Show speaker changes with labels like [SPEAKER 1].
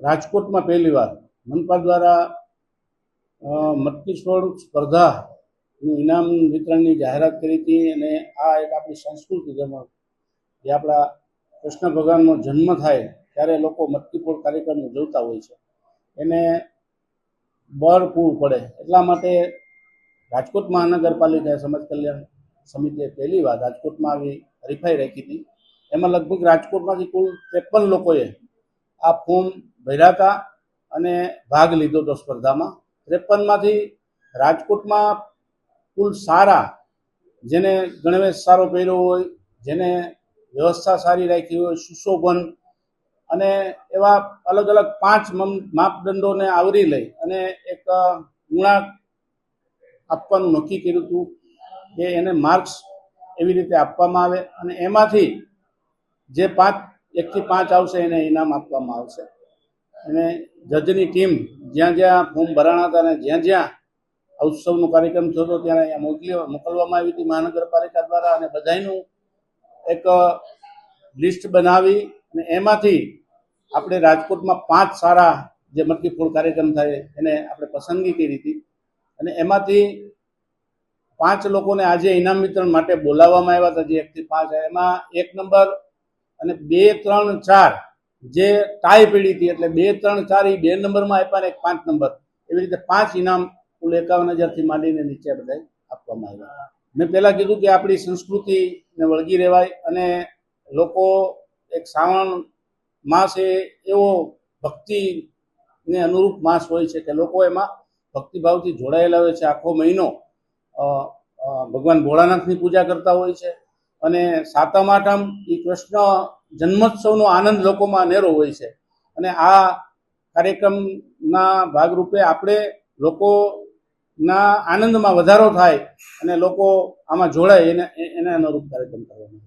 [SPEAKER 1] રાજકોટમાં પહેલી વાર મનપા દ્વારા મટકી છોડ સ્પર્ધાનું ઇનામ વિતરણની જાહેરાત કરી હતી અને આ એક આપણી સંસ્કૃતિ જેમાં જે આપણા કૃષ્ણ ભગવાનનો જન્મ થાય ત્યારે લોકો મટકી ફોડ કાર્યક્રમ ઉજવતા હોય છે. એને બળ પૂરું પડે એટલા માટે રાજકોટ મહાનગરપાલિકાએ સમાજ કલ્યાણ સમિતિએ પહેલી વાર રાજકોટમાં આવી હરીફાઈ રાખી હતી. એમાં લગભગ રાજકોટમાંથી કુલ ત્રેપન લોકોએ આ ફોર્મ ભર્યા અને ભાગ લીધો હતો સ્પર્ધામાં. ત્રેપનમાંથી રાજકોટમાં કુલ સારા, જેને ગણવેશ સારો પહેર્યો હોય, જેને વ્યવસ્થા સારી રાખી હોય, સુશોભન અને એવા અલગ અલગ પાંચ માપદંડોને આવરી લઈ અને એક ગુણાંક આપવાનું નક્કી કર્યું હતું કે એને માર્ક્સ એવી રીતે આપવામાં આવે અને એમાંથી જે પાંચ, એકથી પાંચ આવશે એને ઇનામ આપવામાં આવશે. અને જજની ટીમ જ્યાં જ્યાં ફોર્મ ભરાણા હતા અને જ્યાં જ્યાં આ ઉત્સવનો કાર્યક્રમ થયો હતો, ત્યાં અહીંયા મોકલી મોકલવામાં આવી હતી મહાનગરપાલિકા દ્વારા અને બધાયનું એક લિસ્ટ બનાવી અને એમાંથી આપણે રાજકોટમાં પાંચ સારા જે મટકી ફોડ કાર્યક્રમ થાય એને આપણે પસંદગી કરી હતી. અને એમાંથી પાંચ લોકોને આજે ઇનામ વિતરણ માટે બોલાવવામાં આવ્યા હતા, જે એકથી પાંચ એમાં એક નંબર અને બે, ત્રણ, ચાર જે ટાઈ પીડી હતી એટલે બે, ત્રણ, ચાર એ બે નંબરમાં આપ્યા ને એક પાંચ નંબર. એવી રીતે પાંચ ઇનામ કુલ એકાવન હજારથી માંડીને નીચે બધા આપવામાં આવ્યા. મેં પહેલાં કીધું કે આપણી સંસ્કૃતિને વળગી રહેવાય અને લોકો એક શ્રાવણ માસ એ એવો ભક્તિને અનુરૂપ માસ હોય છે કે લોકો એમાં ભક્તિભાવથી જોડાયેલા હોય છે. આખો મહિનો ભગવાન ભોળાનાથની પૂજા કરતા હોય છે. અને સાતમ, આઠમ એ કૃષ્ણ જન્મોત્સવનો આનંદ લોકોમાં અનેરો હોય છે. અને આ કાર્યક્રમના ભાગરૂપે આપણે લોકોના આનંદમાં વધારો થાય અને લોકો આમાં જોડાય, એને એને અનુરૂપ કાર્યક્રમ કરવાનો